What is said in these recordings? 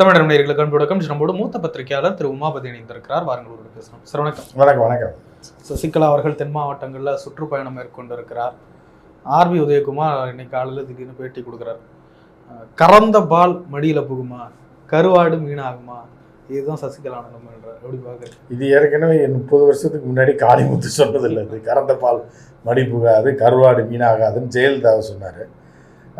தமிழர் நேயர்களுக்கு அன்பு வணக்கம். நம்மோடு மூத்த பத்திரிகையாளர் திரு உமாபதி இணைந்திருக்கிறார். வாரங்களோடு பேசலாம் சார் வணக்கம். வணக்கம் வணக்கம். சசிகலா அவர்கள் தென் மாவட்டங்களில் சுற்றுப்பயணம் மேற்கொண்டிருக்கிறார். ஆர்பி உதயகுமார் இன்னைக்கு காலையில் திடீர்னு பேட்டி கொடுக்குறார். கறந்த பால் மடியில் புகுமா? கருவாடு மீனாகுமா இதுதான் சசிகலா ஆனந்தம்ன்றார் எப்படி பார்க்குறேன் இது ஏற்கனவே முப்பது வருஷத்துக்கு முன்னாடி காளிமுத்து சொன்னதில்லை. இது கறந்த பால் மடி புகாது கருவாடு மீனாகாதுன்னு ஜெயலலிதாவை சொன்னார்.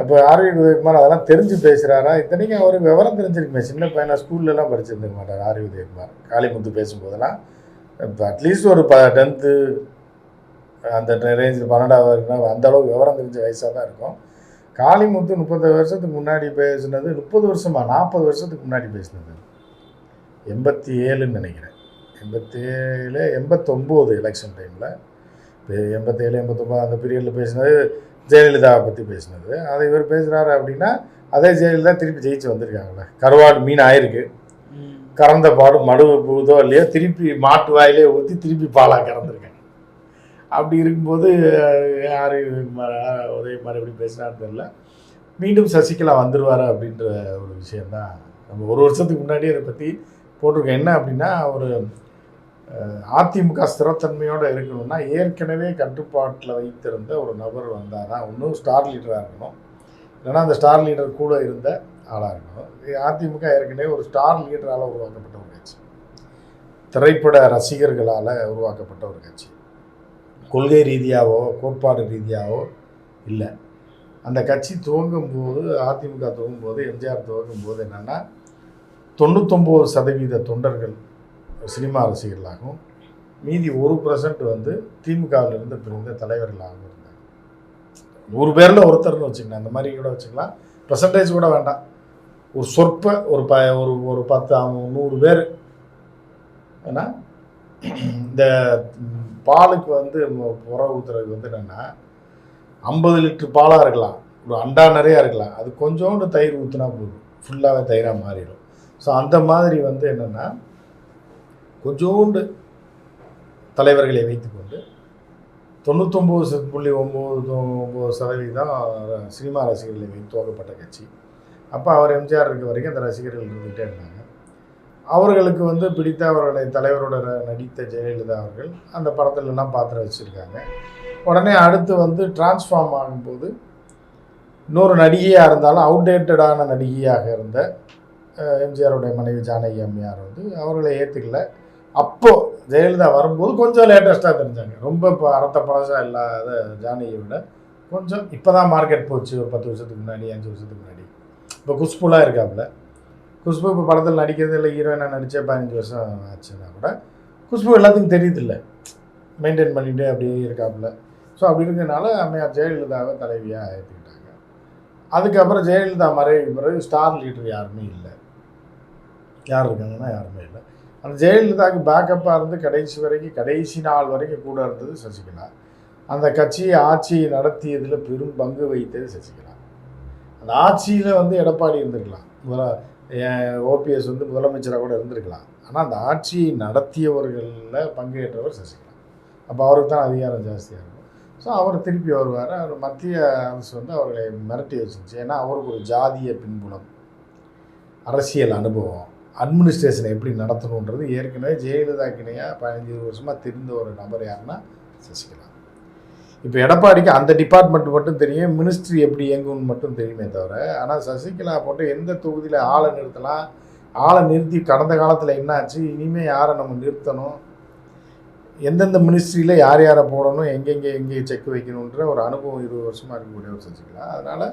அப்போ ஆர்வி உதயகுமார் அதெல்லாம் தெரிஞ்சு பேசுகிறாரா இத்தனைக்கும் அவருக்கு விவரம் தெரிஞ்சிருக்குமே சின்ன பையனாக ஸ்கூல்லலாம் படிச்சிருந்துக்க மாட்டார் ஆர்வி உதயகுமார். காளிமுத்து பேசும்போதெல்லாம் இப்போ அட்லீஸ்ட் ஒரு ப டென்த்து அந்த ரேஞ்சில் பன்னெண்டாவது வரைக்கும் அந்த அளவுக்கு விவரம் தெரிஞ்ச வயசாக தான் இருக்கும். காளிமுத்து முப்பது வருஷத்துக்கு முன்னாடி பேசுனது முப்பது வருஷமா நாற்பது வருஷத்துக்கு முன்னாடி பேசினது. எண்பத்தி ஏழுன்னு நினைக்கிறேன். எண்பத்தி ஏழு எண்பத்தொம்போது எலெக்ஷன் டைமில் எண்பத்தேழு எண்பத்தொம்போது அந்த பீரியடில் பேசினது ஜெயலலிதாவை பற்றி பேசினது. அதை இவர் பேசுகிறாரு அப்படின்னா அதே ஜெயலலிதா திருப்பி ஜெயிச்சு வந்திருக்காங்களே கருவாடு மீன் ஆயிருக்கு. கறந்த பாடு மடு போகுதோ இல்லையோ திருப்பி மாட்டு வாயிலே ஊற்றி திருப்பி பாலாக கறந்துருக்கேன். அப்படி இருக்கும்போது யார் உதயகுமார் எப்படி பேசினான்னு தெரியல. மீண்டும் சசிகலா வந்துடுவாரா அப்படின்ற ஒரு விஷயந்தான் நம்ம ஒரு வருஷத்துக்கு முன்னாடி அதை பற்றி போட்டிருக்கோம். என்ன அப்படின்னா ஒரு அஹ், அதிமுக ஸ்திரத்தன்மையோடு இருக்கணும்னா ஏற்கனவே கட்டுப்பாட்டில் வைத்திருந்த ஒரு நபர் வந்தால் தான் இன்னும் ஸ்டார் லீடராக இருக்கணும். இல்லைன்னா அந்த ஸ்டார் லீடர் கூட இருந்த ஆளாக இருக்கணும். இது அதிமுக ஏற்கனவே ஒரு ஸ்டார் லீடரால் உருவாக்கப்பட்ட ஒரு கட்சி. திரைப்பட ரசிகர்களால் உருவாக்கப்பட்ட ஒரு கட்சி. கொள்கை ரீதியாகவோ கோட்பாடு ரீதியாகவோ இல்லை. அந்த கட்சி துவங்கும் போது அதிமுக துவங்கும் போது எம்ஜிஆர் துவங்கும் போது என்னென்னா தொண்ணூத்தொம்பது சதவீத தொண்டர்கள் சினிமா ரசிகர்களாகவும் மீதி ஒரு பர்சன்ட் வந்து திமுகவிலிருந்து பிரிந்த தலைவர்களாகவும் இருந்தாங்க. நூறு பேரில் ஒருத்தர்னு வச்சுக்கலாம் அந்த மாதிரி கூட வச்சுக்கலாம். பர்சன்டேஜ் கூட வேண்டாம். ஒரு சொற்ப ஒரு ப ஒரு ஒரு பத்து நூறு பேர். ஏன்னா இந்த பாலுக்கு வந்து புற ஊத்துறதுக்கு வந்து என்னென்னா ஐம்பது லிட்டர் பாலாக இருக்கலாம். ஒரு அண்டா நிறையா இருக்கலாம். அது கொஞ்சோண்டு தயிர் ஊற்றுனா போதும். ஃபுல்லாகவே தயிராக மாறிடும். ஸோ அந்த மாதிரி வந்து என்னென்னா கொஞ்சோண்டு தலைவர்களை வைத்துக்கொண்டு தொண்ணூத்தொம்பது புள்ளி ஒம்பது ஒம்பது சதவீதம் சினிமா ரசிகர்களை வைத்து துவக்கப்பட்ட கட்சி. அப்போ அவர் எம்ஜிஆர் இருக்க வரைக்கும் அந்த ரசிகர்கள் இருந்துகிட்டே இருந்தாங்க. அவர்களுக்கு வந்து பிடித்த அவருடைய தலைவரோட நடித்த ஜெயலலிதா அவர்கள் அந்த படத்துலலாம் பாத்திரம் வச்சுருக்காங்க. உடனே அடுத்து வந்து டிரான்ஸ்ஃபார்ம் ஆகும்போது இன்னொரு நடிகையாக இருந்தாலும் அவுடேட்டடான நடிகையாக இருந்த எம்ஜிஆருடைய மனைவி ஜானகி அம்மையார் வந்து அவர்களை ஏற்றுக்கல அப்போது ஜெயலலிதா வரும்போது கொஞ்சம் லேட்டஸ்ட்டாக தெரிஞ்சாங்க. ரொம்ப இப்போ அறத்த பழசாக இல்லாத ஜானகியை விட கொஞ்சம் இப்போ தான் மார்க்கெட் போச்சு. ஒரு பத்து வருஷத்துக்கு முன்னாடி அஞ்சு வருஷத்துக்கு முன்னாடி. இப்போ குஷ்புலாம் இருக்காப்புல. குஷ்பு இப்போ படத்தில் நடிக்கிறது இல்லை ஹீரோயினாக நடித்தே பதினஞ்சு வருஷம் ஆச்சுன்னா கூட குஷ்பு எல்லாத்துக்கும் தெரியுதில்ல. மெயின்டைன் பண்ணிகிட்டே அப்படியே இருக்காப்புல. ஸோ அப்படி இருக்கிறதுனால அம்மையார் ஜெயலலிதாவை தலைவியாக ஏற்றுக்கிட்டாங்க அதுக்கப்புறம் ஜெயலலிதா மறைவுக்கு பிறகு ஸ்டார் லீடர் யாருமே இல்லை. யார் இருக்காங்கன்னா யாருமே இல்லை. அந்த ஜெயலலிதாவுக்கு பேக்கப்பாக இருந்து கடைசி வரைக்கும் கடைசி நாள் வரைக்கும் கூட இருந்தது சசிகலா. அந்த கட்சியை ஆட்சி நடத்தியதில் பெரும் பங்கு வகித்தது சசிகலா. அந்த ஆட்சியில் வந்து எடப்பாடி இருந்திருக்கலாம். முதல ஓபிஎஸ் வந்து முதலமைச்சராக கூட இருந்திருக்கலாம். ஆனால் அந்த ஆட்சியை நடத்தியவர்களில் பங்கேற்றவர் சசிகலா. அப்போ அவருக்கு தான் அதிகாரம் ஜாஸ்தியாக இருக்கும். ஸோ அவர் திருப்பி வருவார். அவர் மத்திய அரசு வந்து அவர்களை மிரட்டி வச்சிருச்சு. ஏன்னா அவருக்கு ஒரு ஜாதிய பின்புலம் அரசியல் அனுபவம். அட்மினிஸ்ட்ரேஷனை எப்படி நடத்தணுன்றது ஏற்கனவே ஜெயலலிதாக்கு இணையாக பதினஞ்சு வருஷமாக தெரிந்த ஒரு நபர் யாருன்னா சசிகலா. இப்போ எடப்பாடிக்கு அந்த டிபார்ட்மெண்ட் மட்டும் தெரியும் மினிஸ்ட்ரி எப்படி இயங்கும்னு மட்டும் தெரியுமே தவிர ஆனால் சசிகலா போட்டு எந்த தொகுதியில் ஆளை நிறுத்தலாம் ஆளை நிறுத்தி கடந்த காலத்தில் என்னாச்சு இனிமேல் யாரை நம்ம நிறுத்தணும் எந்தெந்த மினிஸ்ட்ரியில் யார் யாரை போடணும் எங்கெங்கே எங்கே செக் வைக்கணுன்ற ஒரு அனுபவம் இருபது வருஷமாக இருக்கக்கூடிய ஒரு சசிகலா. அதனால்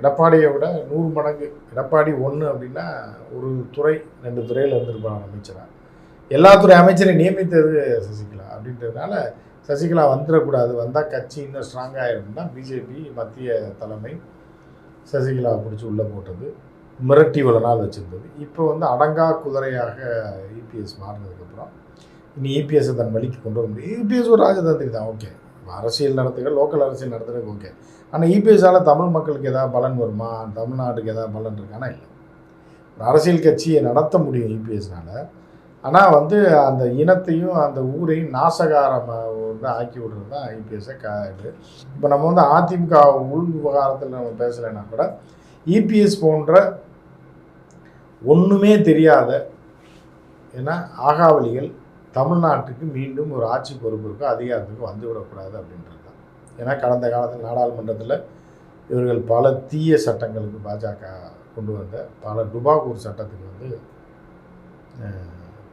எடப்பாடியை விட நூறு மடங்கு எடப்பாடி ஒன்று அப்படின்னா ஒரு துறை ரெண்டு துறையில் இருந்திருப்பாங்க அமைச்சராக எல்லா துறை அமைச்சரையும் நியமித்தது சசிகலா. அப்படின்றதுனால சசிகலா வந்துடக்கூடாது. வந்தால் கட்சி இன்னும் ஸ்ட்ராங்காகிடும்னா பிஜேபி மத்திய தலைமை சசிகலாவை பிடிச்சி உள்ளே போட்டது. மிரட்டி இவ்வளோ நாள் வச்சுருந்தது. இப்போ வந்து அடங்கா குதிரையாக இபிஎஸ் மாறினதுக்கப்புறம் இனி இபிஎஸ்ஸை தன் வழிக்கு கொண்டு வர முடியும். இபிஎஸ் ஒரு ராஜதந்திரி தான். ஓகே. அரசியல் நடத்துக லோக்கல் அரசியல் நடத்துகிறது ஓகே ஆனால் இபிஎஸ்ஸால் தமிழ் மக்களுக்கு எதாவது பலன் வருமா? தமிழ்நாட்டுக்கு ஏதாவது பலன் இருக்கானா இல்லை. ஒரு அரசியல் கட்சியை நடத்த முடியும் இபிஎஸ்னால் ஆனால் வந்து அந்த இனத்தையும் அந்த ஊரையும் நாசகாரமாக வந்து ஆக்கி விடுறது தான் ஐபிஎஸ்ஸை கா இது. இப்போ நம்ம வந்து அதிமுக உள் விவகாரத்தில் நம்ம பேசலைன்னா கூட இபிஎஸ் போன்ற ஒன்றுமே தெரியாத ஏன்னா ஆகாவலிகள் தமிழ்நாட்டுக்கு மீண்டும் ஒரு ஆட்சி பொறுப்பிற்கு அதிகாரத்துக்கு வந்து விடக்கூடாது அப்படின்றது தான். ஏன்னா கடந்த காலத்தில் நாடாளுமன்றத்தில் இவர்கள் பல தீய சட்டங்களுக்கு பாஜக கொண்டு வந்த பல டுபாகூர் சட்டத்துக்கு வந்து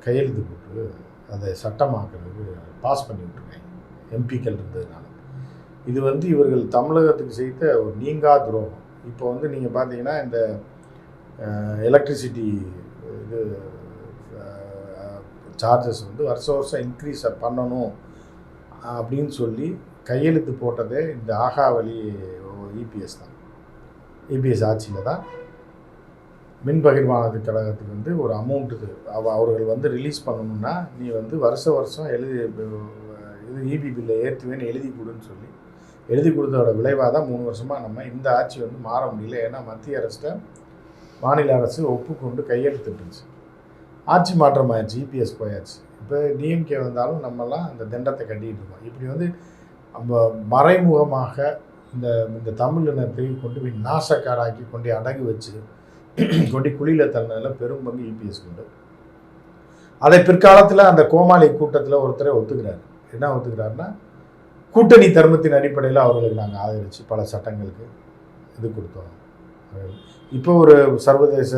கையெழுத்து போட்டு அதை சட்டமாக்குறதுக்கு பாஸ் பண்ணி விட்டுருக்காங்க எம்பிக்கள் இருந்ததுனால. இது வந்து இவர்கள் தமிழகத்துக்கு செய்த ஒரு நீங்கா துரோகம். இப்போ வந்து நீங்கள் பார்த்தீங்கன்னா இந்த எலக்ட்ரிசிட்டி இது சார்ஜஸ் வந்து வருஷ வருஷம் இன்க்ரீஸ் பண்ணணும் அப்படின்னு சொல்லி கையெழுத்து போட்டதே இந்த ஆகாவளி இபிஎஸ் தான். இபிஎஸ் ஆட்சியில் தான் மின் பகிர்மானது கழகத்துக்கு வந்து ஒரு அமௌண்ட்டு அவ அவர்கள் வந்து ரிலீஸ் பண்ணணும்னா நீ வந்து வருஷ வருஷம் எழுதி இது இபி பில்லை ஏற்றுவேன்னு எழுதி கொடுன்னு சொல்லி எழுதி கொடுத்ததோட விளைவாக தான் மூணு வருஷமாக நம்ம இந்த ஆட்சி வந்து மாற முடியல. ஏன்னா மத்திய அரசில் மாநில அரசு ஒப்புக்கொண்டு கையெழுத்திட்டுருச்சு ஆட்சி மாற்றம் ஆயிடுச்சு இபிஎஸ் போயாச்சு. இப்போ டிஎம்கே வந்தாலும் நம்மலாம் அந்த தண்டத்தை கட்டிகிட்டு இருக்கோம். இப்படி வந்து நம்ம மறைமுகமாக இந்த இந்த தமிழ் இனத்தை கொண்டு போய் நாசக்காடாக்கி கொண்டு அடகு வச்சு கொண்டு குழியில் தள்ளதில் பெரும் பங்கு இபிஎஸ் கொண்டு அதை பிற்காலத்தில் அந்த கோமாளி கூட்டத்தில் ஒருத்தரை ஒத்துக்கிறார். என்ன ஒத்துக்கிறாருன்னா கூட்டணி தர்மத்தின் அடிப்படையில் அவர்களுக்கு நாங்கள் ஆதரித்து பல சட்டங்களுக்கு இது கொடுத்தோம். இப்போ ஒரு சர்வதேச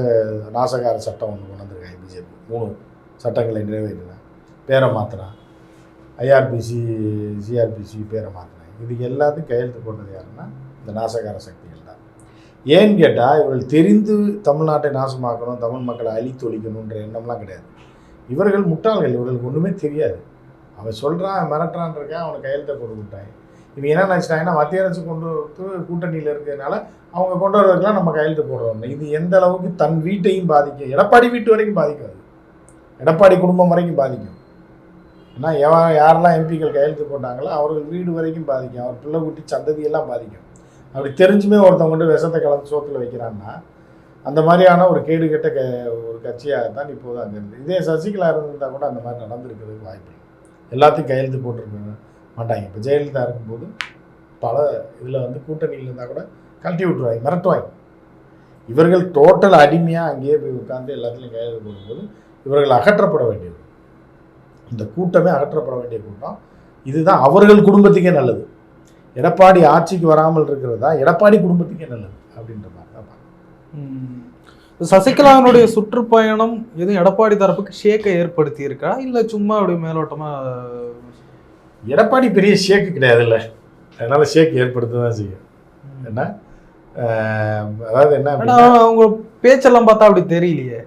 நாசகார சட்டம் ஒன்று கொண்டு வந்திருக்காங்க பிஜேபி. மூணு சட்டங்களை நிறைவேற்றினா. பேரை மாற்றினான் ஐஆர்பிசி சிஆர்பிசி பேரை மாற்றினாங்க இதுக்கு எல்லாத்தையும் கையெழுத்து போட்டது யாருன்னா இந்த நாசகார சக்திகள் தான். ஏன்னு கேட்டால் இவர்கள் தெரிந்து தமிழ்நாட்டை நாசமாக்கணும் தமிழ் மக்களை அழித்தொழிக்கணுன்ற எண்ணம்லாம் கிடையாது. இவர்கள் முட்டாள்கள் இவர்களுக்கு ஒன்றுமே தெரியாது. அவன் சொல்கிறான் மிரட்டுறான் இருக்கான் அவனை கையெழுத்தை போட்டு விட்டாங்க இவங்க என்ன நினச்சிட்டாங்கன்னா மத்திய அரசு கொண்டு கூட்டணியில் இருக்கிறதுனால அவங்க கொண்டு வரதுக்கெல்லாம் நம்ம கையெழுத்து போடுறோம். இது எந்த அளவுக்கு தன் வீட்டையும் பாதிக்கும் எடப்பாடி வீட்டு வரைக்கும் பாதிக்காது. எடப்பாடி குடும்பம் வரைக்கும் பாதிக்கும். ஏன்னா எவன் யாரெல்லாம் எம்பிக்கள் கையெழுத்து போட்டாங்களோ அவர்கள் வீடு வரைக்கும் பாதிக்கும். அவர் பிள்ளை குட்டி சந்ததியெல்லாம் பாதிக்கும். அப்படி தெரிஞ்சுமே ஒருத்தவங்க கொண்டு விஷத்தை கலந்து சோத்தில் வைக்கிறான்னா அந்த மாதிரியான ஒரு கேடு கெட்ட க ஒரு கட்சியாக தான் இப்போது அங்கே இருந்து. இதே சசிகலா இருந்திருந்தால் கூட அந்த மாதிரி நடந்திருக்கிறதுக்கு வாய்ப்பு எல்லாத்தையும் கையெழுத்து போட்டிருக்க மாட்டாங்க. இப்போ ஜெயலலிதா இருக்கும்போது பல இதில் வந்து கூட்டணியில் இருந்தால் கூட கழட்டி விட்டுருவாங்க மிரட்டுவாங்க இவர்கள் டோட்டல் அடிமையாக அங்கேயே போய் உட்காந்து எல்லாத்துலேயும் கையெழுத்து போடும்போது இவர்கள் அகற்றப்பட வேண்டியது. இந்த கூட்டமே அகற்றப்பட வேண்டிய கூட்டம். இதுதான் அவர்கள் குடும்பத்துக்கே நல்லது. எடப்பாடி ஆட்சிக்கு வராமல் இருக்கிறது தான் எடப்பாடி குடும்பத்துக்கே நல்லது அப்படின்ற மாதிரி தான். சசிகலாவினுடைய சுற்றுப்பயணம் எதுவும் எடப்பாடி தரப்புக்கு ஷேக்கை ஏற்படுத்தி இருக்கா இல்ல சும்மா அப்படி மேலோட்டமா எடப்பாடி பெரிய ஷேக்கு கிடையாதுல்ல. அதனால ஷேக் ஏற்படுத்த தான் செய்யும். என்ன? ஆஹ், அதாவது என்ன அவங்க பேச்செல்லாம் பார்த்தா அப்படி தெரியலையே.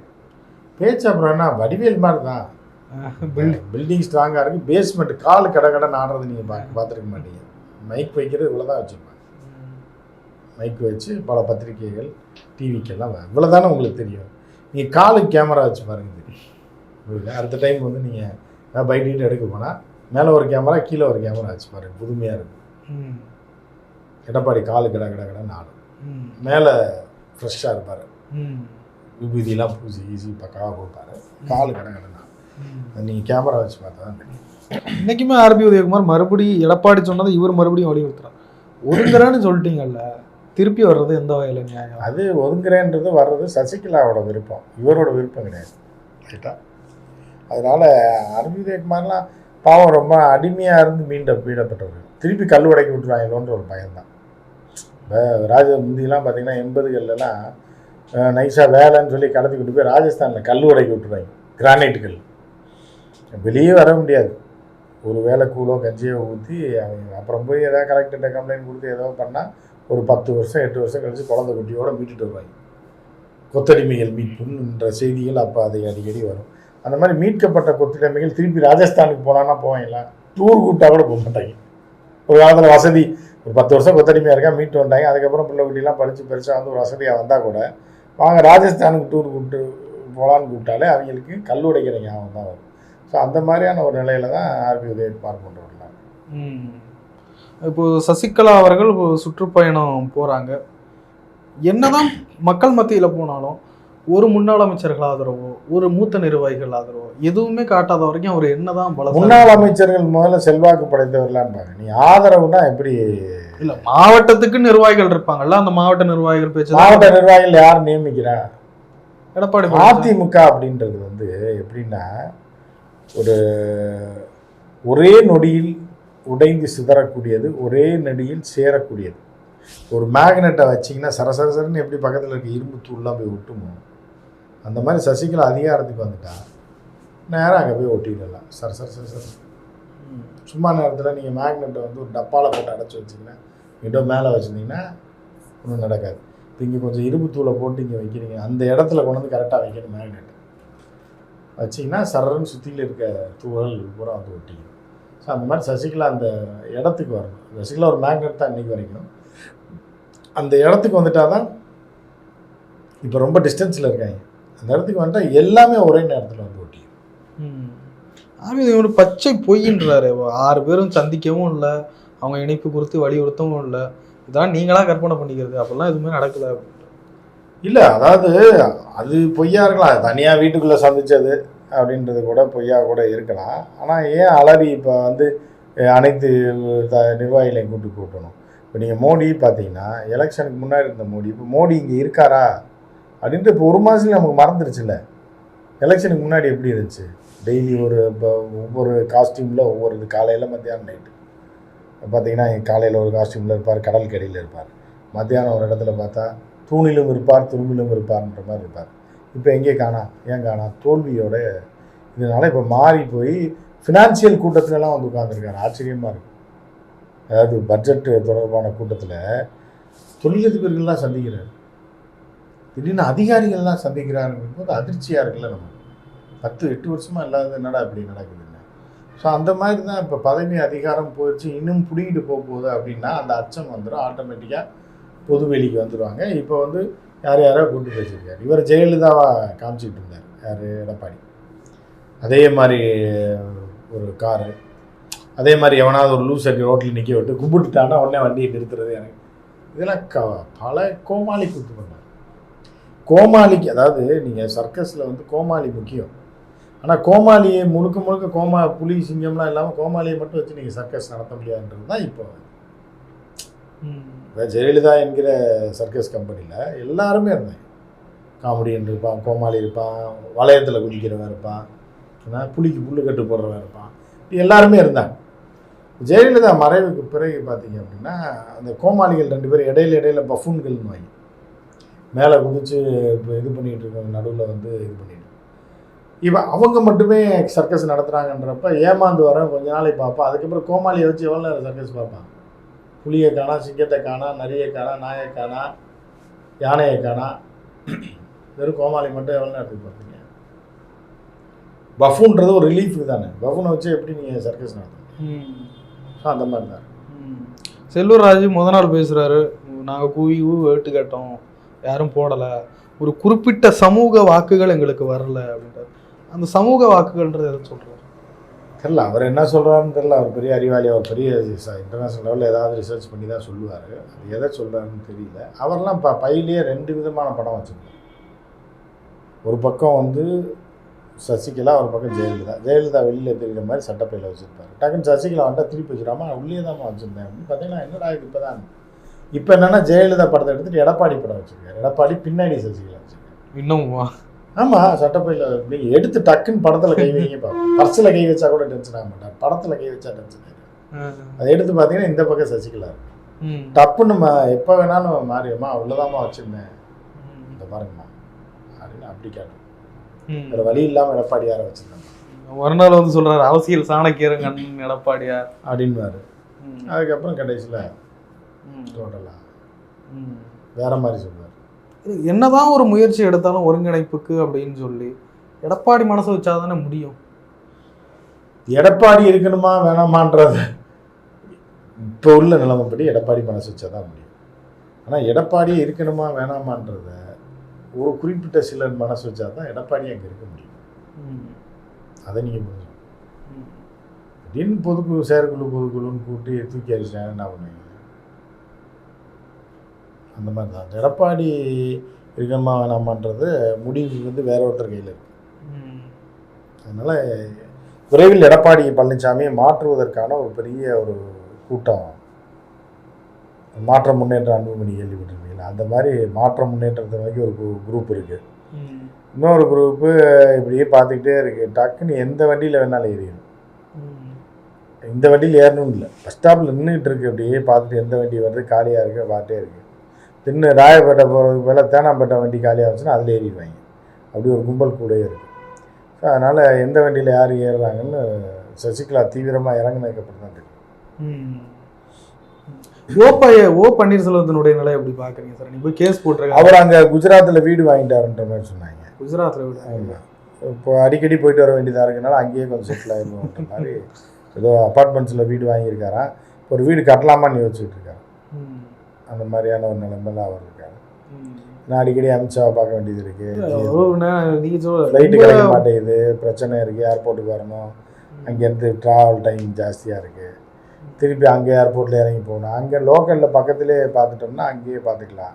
பேச்சு அப்புறம் என்ன வடிவேல் மாதிரி தான் பில்- பில்டிங் ஸ்ட்ராங்காக இருக்குது பேஸ்மெண்ட் கால் கடை கடை ஆடுறது நீங்கள் பார்க்க பார்த்துருக்க மாட்டீங்க. மைக் வைக்கிறது இவ்வளோ தான் வச்சுருப்பாங்க. மைக் வச்சு பல பத்திரிகைகள் டிவிக்கெல்லாம் இவ்வளோ தானே உங்களுக்கு தெரியும். நீங்கள் காலுக்கு கேமரா வச்சு பாருங்க தெரியும்? அடுத்த டைம் வந்து நீங்கள் ஏதாவது பைக் டீட் எடுக்க போனால் மேலே ஒரு கேமரா கீழே ஒரு கேமரா வச்சு பாருங்க. புதுமையாக இருக்கும். எடப்பாடி காலு கடை கடை ஆடும். ம். மேலே ஃப்ரெஷ்ஷாக இருப்பார். ம். விபூதியெல்லாம் பூசி ஈஸி பக்காவாக கொடுப்பாரு. காலு கடை கடைன்னு ம். ஆடும் நீங்கள் கேமரா வச்சு பார்த்தா இன்னைக்குமே ஆர்பி உதயகுமார் மறுபடியும் எடப்பாடி சொன்னதை இவர் மறுபடியும் வலியுறுத்துறார். ஒதுங்குறேன்னு சொல்லிட்டீங்கல்ல திருப்பி வர்றது எந்த வகையில நியாயம்? அது ஒதுங்குறேன்றது வர்றது சசிகலாவோட விருப்பம். இவரோட விருப்பம் கிடையாது. ரைட்டா? அதனால அரவிந்தகுமார்லாம் பாவம் ரொம்ப அடிமையாக இருந்து மீண்ட பீடப்பட்டவர் திருப்பி கல் உடைக்கி விட்டுருவாங்களோன்ற ஒரு பயம்தான். ராஜ முந்திலாம் பார்த்தீங்கன்னா எண்பதுகள்லாம் நைஸாக வேலைன்னு சொல்லி கடத்தி கொண்டு போய் ராஜஸ்தானில் கல் உடைக்கி விட்டுருவாங்க. கிரானைட் கல் வெளியே வர முடியாது. ஒரு வேலை கூலோ கஞ்சியோ ஊற்றி அவங்க அப்புறம் போய் ஏதாவது கலெக்டர்கிட்ட கம்ப்ளைண்ட் கொடுத்து ஏதோ பண்ணால் ஒரு பத்து வருஷம் எட்டு வருஷம் கழித்து குழந்தை குட்டியோடு மீட்டுட்டு வருவாங்க. கொத்தடிமைகள் மீட்புன்ற செய்திகள் அப்போ அதை அடிக்கடி வரும். அந்த மாதிரி மீட்கப்பட்ட கொத்தடிமைகள் திருப்பி ராஜஸ்தானுக்கு போனான்னா போவாங்களா டூர் கூப்பிட்டா கூட போக மாட்டாங்க. ஒரு காலத்தில் வசதி ஒரு பத்து வருஷம் கொத்தடிமையாக இருக்கா மீட்டு வந்தாங்க அதுக்கப்புறம் பிள்ளை குட்டிலாம் படித்து பெருசாக வந்து ஒரு வசதியாக வந்தால் கூட வாங்க ராஜஸ்தானுக்கு டூர் கூப்பிட்டு போகலான்னு கூப்பிட்டாலே அவங்களுக்கு கல் உடைக்கிற ஞாபகம் தான் வரும். ஸோ அந்த மாதிரியான ஒரு நிலையில தான் ஆர்பி உதயகுமார் கொண்டு வரலாம். ம். சசிகலா அவர்கள் இப்போ சுற்றுப்பயணம் போகிறாங்க என்னதான் மக்கள் மத்தியில் போனாலும் ஒரு முன்னாள் அமைச்சர்கள் ஆதரவோ ஒரு மூத்த நிர்வாகிகள் ஆதரவோ. எதுவுமே காட்டாத வரைக்கும் அவர் என்னதான் பலசாலி முன்னாள் அமைச்சர்கள் முதல்ல செல்வாக்கு படைத்தவர்களான்னு பாருங்க நீ ஆதரவுனா எப்படி இல்ல மாவட்டத்துக்கு நிர்வாகிகள் இருப்பாங்கல்ல அந்த மாவட்ட நிர்வாகிகள் பேச்சு மாவட்ட நிர்வாகிகள் யார் நியமிக்கிறா? எடப்பாடி அதிமுக அப்படின்றது வந்து எப்படின்னா ஒரு ஒரே நொடியில் உடைந்து சிதறக்கூடியது ஒரே நொடியில் சேரக்கூடியது. ஒரு மேக்னெட்டை வச்சிங்கன்னா சரசரசரன்னு எப்படி பக்கத்தில் இருக்க இரும்பு தூள்லாம் போய் ஒட்டுமோ? அந்த மாதிரி சசிகலா அதிகாரத்துக்கு வந்துட்டா நேராக அங்கே போய் ஒட்டிடலாம். சர சர சர் சர். சும்மா நேரத்தில் நீங்கள் மேக்னெட்டை வந்து ஒரு டப்பாவில் போட்டு அடைச்சி வச்சிங்கன்னா எங்கோ மேலே வச்சுருந்தீங்கன்னா ஒன்றும் நடக்காது. இப்போ இங்கே கொஞ்சம் இரும்பு தூளை போட்டு இங்கே வைக்கிறீங்க. அந்த இடத்துல கொண்டு வந்து கரெக்டாக வைக்கணும் மேக்னெட் வச்சிங்கன்னா சரன்னு சுற்றியில் இருக்க தூவல் பூரா வந்து ஒட்டிக்கும் ஸோ அந்த மாதிரி சசிகலா அந்த இடத்துக்கு வரணும். சசிகலா ஒரு மேக்னெட் தான் இன்றைக்கி வரைக்கும். அந்த இடத்துக்கு வந்துட்டா தான் இப்போ ரொம்ப டிஸ்டன்ஸில் இருக்காங்க. அந்த இடத்துக்கு வந்துட்டா எல்லாமே ஒரே நேரத்தில் வந்து ஒட்டிக்கும் ம். ஆமி இது ஒரு பச்சை பொய்ன்றாரு ஆறு பேரும் சந்திக்கவும் இல்லை. அவங்க இணைப்பு குறித்து வலியுறுத்தவும் இல்லை. இதெல்லாம் நீங்களா கற்பனை பண்ணிக்கிறது. அப்பெல்லாம் எதுவுமே நடக்கல. இல்லை அதாவது அது பொய்யா இருக்கலாம். தனியாக வீட்டுக்குள்ளே சந்திச்சது அப்படின்றது கூட பொய்யா கூட இருக்கலாம். ஆனால் ஏன் அலறி இப்போ வந்து அனைத்து த நிர்வாகிகளையும் கூட்டு கூட்டணும்? இப்போ நீங்கள் மோடி பார்த்தீங்கன்னா எலெக்ஷனுக்கு முன்னாடி இருந்த மோடி இப்போ மோடி இங்கே இருக்காரா? அப்படின்ட்டு இப்போ ஒரு மாதத்துல நமக்கு மறந்துருச்சுல்ல? எலெக்ஷனுக்கு முன்னாடி எப்படி இருந்துச்சு? டெய்லி ஒரு இப்போ ஒவ்வொரு காஸ்டியூமில் ஒவ்வொரு இது காலையில் மத்தியானம் நைட்டு. பார்த்தீங்கன்னா காலையில் ஒரு காஸ்டியூமில் இருப்பார் கடல் கடையில் இருப்பார். மத்தியானம் ஒரு இடத்துல பார்த்தா தூணிலும் இருப்பார் துரும்பிலும் இருப்பார்ன்ற மாதிரி இருப்பார். இப்போ எங்கே காணா? ஏன் காணா? தோல்வியோட இதனால் இப்போ மாறி போய் ஃபினான்சியல் கூட்டத்துலலாம் வந்து உட்காந்துருக்காரு ஆச்சரியமாக இருக்கு. அதாவது பட்ஜெட்டு தொடர்பான கூட்டத்தில் தொழிலதிபர்கள்லாம் சந்திக்கிறார். திடீர்னு அதிகாரிகள்லாம் சந்திக்கிறாருங்கும் போது அதிர்ச்சியாக இருக்குல்ல நம்ம. பத்து எட்டு வருஷமாக இல்லாத என்னடா இப்படி நடக்குதுன்னு. ஸோ அந்த மாதிரி தான் இப்போ பதவி அதிகாரம் போயிடுச்சு. இன்னும் பிடிக்கிட்டு போக போகுது அப்படின்னா அந்த அச்சம் வந்துடும் ஆட்டோமேட்டிக்காக பொதுவெளிக்கு வந்துடுவாங்க இப்போ வந்து யார் யாரோ கூட்டு பேசியிருக்காரு. இவர் ஜெயலலிதாவாக காமிச்சிட்டு இருந்தார். யார்? எடப்பாடி. அதே மாதிரி ஒரு காரு அதே மாதிரி எவனாவது ஒரு லூஸ் அடி ரோட்டில் நிற்க விட்டு கும்பிட்டுட்டான்னா உடனே வண்டியை நிறுத்துறது எனக்கு. இதெல்லாம் க பல கோமாளி கூத்து பண்ணுவாங்க கோமாளிக்கு அதாவது நீங்கள் சர்க்கஸில் வந்து கோமாளி முக்கியம். ஆனால் கோமாளியை முழுக்க முழுக்க கோமா புலி சிங்கம்லாம் இல்லாமல் கோமாளியை மட்டும் வச்சு நீங்கள் சர்க்கஸ் நடத்த முடியாதுன்றது தான் இப்போ. ஜெயலலிதா என்கிற சர்க்கஸ் கம்பெனியில் எல்லாருமே இருந்தாங்க. காமெடியன் இருப்பான் கோமாளி இருப்பான் வளையத்தில் குதிக்கிறவன் இருப்பான் ஏன்னா புலிக்கு புல்லு கட்டு போடுறவன் இருப்பான். எல்லாருமே இருந்தாங்க. ஜெயலலிதா மறைவுக்கு பிறகு பார்த்தீங்க அப்படின்னா அந்த கோமாளிகள் ரெண்டு பேரும் இடையில இடையில பஃபூன்கள்னு வாங்கி மேலே குதிச்சு இப்போ இது பண்ணிகிட்டு இருக்கவங்க நடுவில் வந்து இது பண்ணிட்டு இவன் அவங்க மட்டுமே சர்க்கஸ் நடத்துகிறாங்கன்றப்ப ஏமாந்து வரேன் கொஞ்ச நாளைக்கு பார்ப்பான் அதுக்கப்புறம் கோமாளியை வச்சு எவ்வளோ நேரம் சர்க்கஸ் பார்ப்பான் புலியை காணா சிங்கத்தை காணா நரியை காணா நாயை காணா யானையை காணா? வெறும் கோமாளி மட்டும் எவ்வளோ நேரத்துக்கு பார்ப்பீங்க பஃபூன்றது ஒரு ரிலீஃபுக்கு தானே. பஃபூனை வச்சு எப்படி நீங்கள் சர்க்கஸ் நடத்துங்க. ஸோ அந்த மாதிரி தான். செல்லூர் ராஜு முத நாள் பேசுறாரு. நாங்கள் கூவி கூவி வேட்டு கேட்டோம் யாரும் போடலை. ஒரு குறிப்பிட்ட சமூக வாக்குகள் எங்களுக்கு வரல அப்படின்றாரு. அந்த சமூக வாக்குகள்ன்றது எதை சொல்கிறார் தெரில அவர் என்ன சொல்கிறாருன்னு தெரில அவர் பெரிய அறிவாளி அவர் பெரிய இன்டர்நேஷ்னல் லெவலில் ஏதாவது ரிசர்ச் பண்ணி தான் சொல்லுவார். அது எதை சொல்கிறாருன்னு தெரியல. அவர்லாம் ப பையிலேயே ரெண்டு விதமான படம் வச்சுருந்தார் ஒரு பக்கம் வந்து சசிகலா ஒரு பக்கம் ஜெயலலிதா. ஜெயலலிதா வெளியில் தெரிகிற மாதிரி சட்டப்பையில் வச்சுருப்பாரு. டக்குன்னு சசிகலா வந்துட்டால் திருப்பி வச்சுடாம உள்ளே தான் வச்சுருந்தேன் அப்படின்னு பார்த்தீங்கன்னா என்னடா இது இப்போ தான் இப்போ என்னென்னா ஜெயலலிதா படத்தை எடுத்துகிட்டு எடப்பாடி படம் வச்சுருக்காரு. எடப்பாடி பின்னாடி சசிகலா வச்சுருக்காரு. இன்னும் ஆமாம் சட்டப்பையில் நீங்கள் எடுத்து டக்குன்னு படத்தில் கை வைங்க பார்ப்போம் பர்ஸில் கை வச்சா கூட டென்ஷன் ஆக மாட்டார். படத்தில் கை வச்சா டென்ஷன் ஆகிடும் அதை எடுத்து பார்த்தீங்கன்னா இந்த பக்கம் சசிகலா. டப்புன்னு மா எப்போ வேணாலும் மாறியம்மா உள்ளதாம்மா வச்சுருந்தேன். இந்த பாருங்கம்மா அப்படின்னு அப்படி கேட்டோம். வேறு வழி இல்லாமல் எடப்பாடியாரை வச்சுருந்தாங்க மறுநாள் வந்து சொல்றாரு அரசியல் சாணக்கியரங்கன் எடப்பாடியார். அப்படின்வாரு. அதுக்கப்புறம் கடைசியில். டோட்டலாக ம். வேற மாதிரி சொல்லுவார் என்னதான் ஒரு முயற்சி எடுத்தாலும் ஒருங்கிணைப்புக்கு அப்படின்னு சொல்லி எடப்பாடி மனசை வச்சாதானே முடியும். எடப்பாடி இருக்கணுமா வேணாமான்றத. இப்போ உள்ள நிலைமைப்படி எடப்பாடி மனசு வச்சா தான் முடியும். ஆனால் எடப்பாடி இருக்கணுமா வேணாமான்றத ஒரு குறிப்பிட்ட சிலர் மனசு வச்சா தான் எடப்பாடி அங்கே இருக்க முடியும். அதை நீங்கள் புரிஞ்சுக்கணும். திடீர்னு பொதுக்குழு செயற்குழு பொதுக்குழுன்னு கூட்டி தூக்கி அடிச்சாங்க என்ன பண்ணுவீங்க? அந்த மாதிரி தான். எடப்பாடி இருக்கணுமா வேணாமான்றது முடிவு வந்து வேற ஒருத்தர் கையில் இருக்கு. ம். அதனால் விரைவில் எடப்பாடி பழனிசாமியை மாற்றுவதற்கான ஒரு பெரிய ஒரு கூட்டம். மாற்ற முன்னேற்ற அன்புமணி கேள்விப்பட்டிருக்கீங்களா அந்த மாதிரி மாற்ற முன்னேற்றத்தை நோக்கி ஒரு குரூப் இருக்குது. இன்னொரு குரூப்பு இப்படியே பார்த்துக்கிட்டே இருக்கு. டக்குன்னு எந்த வண்டியில் வேணாலும் ஏறிடும். இந்த வண்டியில் ஏறணும் இல்லை. பஸ் ஸ்டாப்பில் நின்றுட்டு இருக்கு. அப்படியே பார்த்துட்டு எந்த வண்டி வருது? காலியாக இருக்கு? பார்த்துட்டே இருக்கு. தின்னு ராயப்பேட்டை போகிறதுக்கு மேலே தேனாம்பேட்டை வண்டி காலியாக வச்சுன்னா அதில் ஏறிடுவாங்க. அப்படி ஒரு கும்பல் கூடயே இருக்குது ஸோ அதனால் எந்த வண்டியில் யார் ஏறுறாங்கன்னு சசிகலா தீவிரமாக இறங்குனதுக்கப்புறம் தான் தெரியும். ஓ பைய ஓ பன்னீர்செல்வத்தினுடைய நிலை எப்படி பாக்குறீங்க சார்? நீங்க போய் கேஸ் போட்டிருக்காங்க. அவர் அங்கே குஜராத்தில் வீடு வாங்கிட்டாருன்ற மாதிரி சொன்னாங்க. குஜராத்ல விட ஆமாம் இப்போ அடிக்கடி போயிட்டு வர வேண்டியதாக இருக்கனால அங்கேயே கொஞ்சம் செட்டில் ஆகிடுவோன்ற மாதிரி ஏதோ அப்பார்ட்மெண்ட்ஸில் வீடு வாங்கியிருக்காராம். ஒரு வீடு கட்டலாமான்னு யோசிச்சுட்டு இருக்காரு ம். அந்த மாதிரியான ஒரு நிலைமையில அவர் இருக்காரு. நான் அடிக்கடி அமித்ஷாவை பார்க்க வேண்டியது இருக்கு. ஒரு நே- நீங்க சொல்ல ஃப்ளைட்டு கிடைக்க மாட்டேங்குது. பிரச்சனை இருக்குது ஏர்போர்ட்டுக்கு வரணும். அங்கேருந்து ட்ராவல் டைம் ஜாஸ்தியாக இருக்குது திருப்பி அங்கே ஏர்போர்ட்டில் இறங்கி போகணும். அங்கே லோக்கலில் பக்கத்துலேயே பார்த்துட்டோம்னா அங்கேயே பார்த்துக்கலாம்.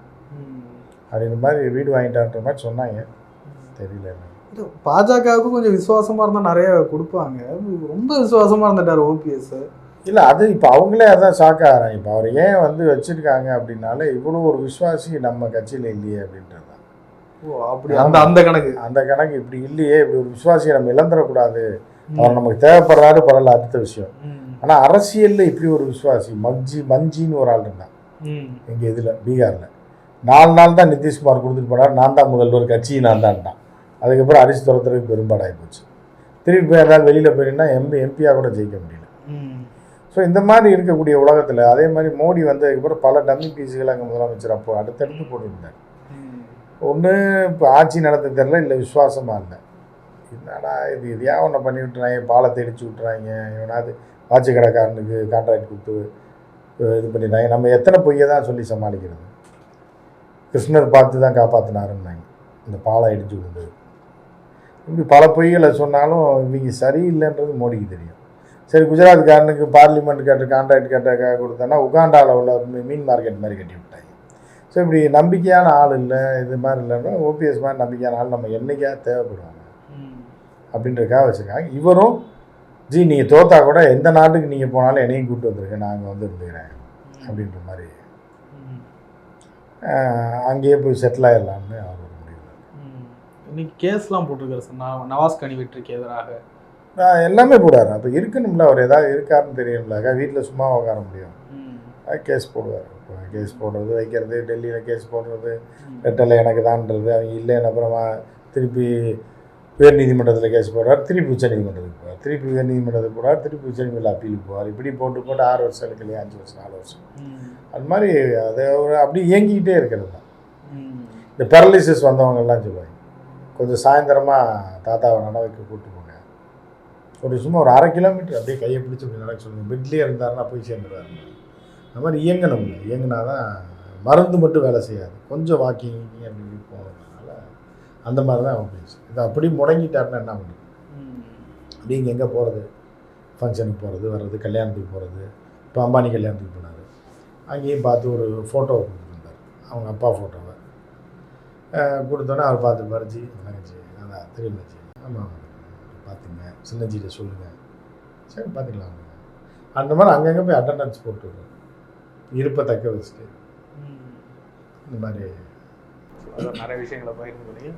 அப்படின்ற மாதிரி வீடு வாங்கிட்டான்ற மாதிரி சொன்னாங்க. தெரியல எனக்கு. பாஜகவுக்கு கொஞ்சம் விசுவாசமா இருந்தா நிறைய கொடுப்பாங்க. ரொம்ப விசுவாசமா இருந்துட்டாரு ஓபிஎஸ் இல்லை அது இப்போ அவங்களே அதான் ஷாக் ஆகிறாங்க இப்போ அவர் ஏன் வந்து வச்சுருக்காங்க அப்படின்னால இவ்வளோ ஒரு விசுவாசி நம்ம கட்சியில் இல்லையே அப்படின்றது தான். ஓ அப்படி அந்த அந்த கணக்கு. அந்த கணக்கு இப்படி இல்லையே இப்படி ஒரு விசுவாசியை நம்ம இழந்துடக்கூடாது. அவர் நமக்கு தேவைப்படுறாரு பரவாயில்ல அடுத்த விஷயம். ஆனால் அரசியலில் இப்படி ஒரு விசுவாசி மஞ்சி மஞ்சின்னு ஒரு ஆள் இருந்தான். எங்கள் இதில் பீகாரில். நாலு நாள் தான் நிதிஷ்குமார் கொடுத்துட்டு போனார். நான் தான் முதல்வர் கட்சி நான் தான்ட்டான் அதுக்கப்புறம் அரிசி துரத்துறதுக்கு பெரும்பாடாகி போச்சு. திருப்பி போய் ஏதாவது வெளியில் போயிருந்தா எம்பி எம்பியாக கூட ஜெயிக்க முடியல. ஸோ இந்த மாதிரி இருக்கக்கூடிய உலகத்தில் அதே மாதிரி மோடி வந்ததுக்கப்புறம் பல டம்மி பீஸுகள் அங்கே முதலமைச்சர் அப்போ அடுத்தடுத்து போட்டுருந்தார். ஒன்று இப்போ ஆட்சி நடத்த தெரில இல்லை விசுவாசமாக இல்லை. என்னடா இது இதையா ஒன்று பண்ணி விட்டுறாங்க பாலத்தை இடிச்சு விட்டுறாங்க இவனாவது வாட்சி கடைக்காரனுக்கு கான்ட்ராக்ட் கொடுத்து இது பண்ணிடுறாங்க நம்ம எத்தனை பொய்யை தான் சொல்லி சமாளிக்கிறது? கிருஷ்ணர் பார்த்து தான் காப்பாற்றினாருன்னாங்க இந்த பாலம் இடிச்சு விடுது இப்படி பல பொய்களை சொன்னாலும் இவங்க சரியில்லைன்றது மோடிக்கு தெரியும். சரி குஜராத்காரனுக்கு பார்லிமெண்ட் கேட்ட கான்ட்ராக்ட் கேட்ட கொடுத்தோன்னா உகாண்டாவில் உள்ள மீன் மார்க்கெட் மாதிரி கட்டி விட்டாங்க. ஸோ இப்படி நம்பிக்கையான ஆள் இல்லை இது மாதிரி இல்லைன்னா ஓபிஎஸ் மாதிரி நம்பிக்கையான ஆள் நம்ம என்னைக்கா தேவைப்படுவாங்க? ம். அப்படின்றதுக்காக வச்சுருக்காங்க. இவரும் ஜி நீங்கள் தோத்தா கூட எந்த நாட்டுக்கு நீங்கள் போனாலும் என்னையும் கூப்பிட்டு வந்துருங்க நாங்கள் வந்து இருந்துக்கிறேன் அப்படின்ற மாதிரி. அங்கேயே போய் செட்டில் ஆயிடலாம்னு அவர் முடிவு. இன்னைக்கு கேஸ்லாம் போட்டிருக்காரு சார் நவ- நவாஸ் கனி வெற்றிக்கு எதிராக. ஆஹ், எல்லாமே போடுவார் அப்போ இருக்கணும்ல அவர் ஏதாவது இருக்காருன்னு தெரியும்ல வீட்டில் சும்மா உட்கார முடியும். கேஸ் போடுவார் கேஸ் போடுறது வைக்கிறது டெல்லியில் கேஸ் போடுறது. ரெட்டலை எனக்கு தான்றது அவங்க இல்லைன்னு அப்புறமா திருப்பி உயர் நீதிமன்றத்தில் கேஸ் போடுறார் திருப்பி உச்ச நீதிமன்றத்துக்கு போவார் திருப்பி உயர் நீதிமன்றத்துக்கு போகிறார் திருப்பி உச்ச நீதிமன்ற அப்பீலுக்கு போவார் இப்படி போட்டு போட்டு ஆறு வருஷம் இருக்கு இல்லையா அஞ்சு வருஷம் நாலு வருஷம். அது மாதிரி அது ஒரு அப்படி இயங்கிக்கிட்டே இருக்கிறது தான். இந்த பெரலிசிஸ் வந்தவங்கெல்லாம் சொல்லுவாங்க கொஞ்சம் சாயந்தரமாக தாத்தாவை நடவைக்க கூப்பிட்டு போங்க ஒரு சும்மா ஒரு அரை கிலோமீட்டர் அப்படியே கையை பிடிச்சி கொஞ்சம் நடக்க சொல்லணும் பெட்லேயே இருந்தாருன்னா போய் சேர்ந்துருவாரு அந்த மாதிரி இயங்கணும்ல. இயங்கினா தான் மருந்து மட்டும் வேலை செய்யாது. கொஞ்சம் வாக்கிங் அப்படி இப்படி போனதுனால அந்த மாதிரி தான் அவன் ஓபிஎஸ் இது அப்படி முடங்கிட்டாருன்னா என்ன பண்ணுறது அப்படி இங்கே எங்கே போகிறது ஃபங்க்ஷனுக்கு போகிறது வர்றது கல்யாணத்துக்கு போகிறது இப்போ அம்பானி கல்யாணத்துக்கு போனார். அங்கேயும் பார்த்து ஒரு ஃபோட்டோவை கொடுத்துருந்தார். அவங்க அப்பா ஃபோட்டோவை கொடுத்தோன்னே அவர் பார்த்து பறிச்சு தங்கச்சி அதான் ஆமாம் ஆமாம். பார்த்துங்க. சின்னஜிட்ட சொல்லுங்கள் சரி பார்த்துக்கலாம் அந்த மாதிரி அங்கங்கே போய் அட்டண்டன்ஸ் போட்டு வருவார். இருப்பை தக்க வச்சுட்டு. இந்த மாதிரி. நிறைய விஷயங்களை பகிர்ந்து